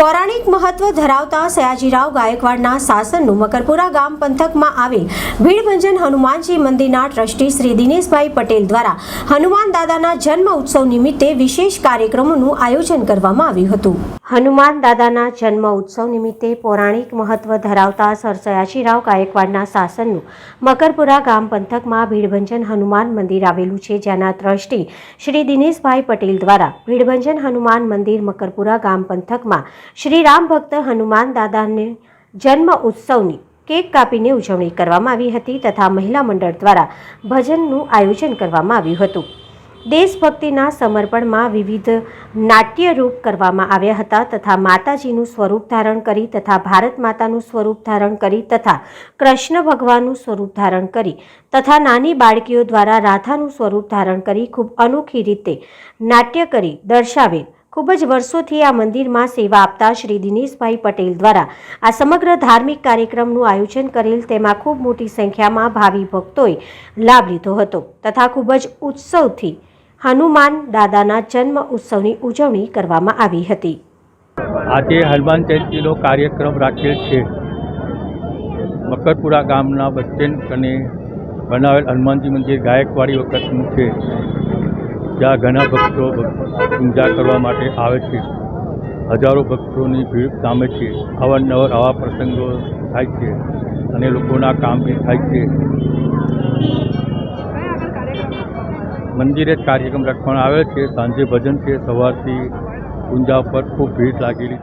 પૌરાણિક મહત્વ ધરાવતા સયાજીરાવ ગાયકવાડના શાસનનું મકરપુરા ગામ પંથકમાં આવેલ ભીડભંજન હનુમાનજી મંદિરના ટ્રસ્ટી શ્રી દિનેશભાઈ પટેલ દ્વારા હનુમાન દાદાના જન્મ ઉત્સવ નિમિત્તે વિશેષ કાર્યક્રમોનું આયોજન કરવામાં આવ્યું હતું. હનુમાન દાદાના જન્મ ઉત્સવ નિમિત્તે પૌરાણિક મહત્વ ધરાવતા સર સયાજીરાવ ગાયકવાડના શાસનનું મકરપુરા ગામ પંથકમાં ભીડભંજન હનુમાન મંદિર આવેલું છે જેના ટ્રસ્ટી શ્રી દિનેશભાઈ પટેલ દ્વારા ભીડભંજન હનુમાન મંદિર મકરપુરા ગામ પંથકમાં શ્રી રામ ભક્ત હનુમાન દાદાને જન્મ ઉત્સવની કેક કાપીને ઉજવણી કરવામાં આવી હતી તથા મહિલા મંડળ દ્વારા ભજનનું આયોજન કરવામાં આવ્યું હતું. દેશભક્તિના સમર્પણમાં વિવિધ નાટ્યરૂપ કરવામાં આવ્યા હતા તથા માતાજીનું સ્વરૂપ ધારણ કરી તથા ભારત માતાનું સ્વરૂપ ધારણ કરી તથા કૃષ્ણ ભગવાનનું સ્વરૂપ ધારણ કરી તથા નાની બાળકીઓ દ્વારા રાધાનું સ્વરૂપ ધારણ કરી ખૂબ અનોખી રીતે નાટ્ય કરી દર્શાવેલ ખૂબ જ વર્ષોથી આ મંદિરમાં સેવા આપતા શ્રી દિનેશભાઈ પટેલ દ્વારા આ સમગ્ર ધાર્મિક કાર્યક્રમનું આયોજન કરેલ તેમાં ખૂબ મોટી સંખ્યામાં ભાવિ ભક્તોએ લાભ લીધો હતો તથા ખૂબ જ ઉત્સવથી હનુમાન દાદાના જન્મ ઉત્સવની ઉજવણી કરવામાં આવી હતી. આજે હનુમાન જયંતિનો કાર્યક્રમ રાખેલ છે. મકરપુરા ગામના બચ્ચન અને બનાવેલ હનુમાનજી મંદિર ગાયકવાડી વખતનું છે. જ્યાં ઘણા ભક્ત- પૂજા કરવા માટે આવે છે. હજારો ભક્તોની ભીડ સામે છે. અવારનવાર આવા પ્રસંગો થાય છે અને લોકોના કામ બી થાય છે. મંદિરે જ કાર્યક્રમ રાખવામાં આવે છે. સાંજે ભજન છે. સવારથી પૂજા પર ખૂબ ભીડ લાગેલી છે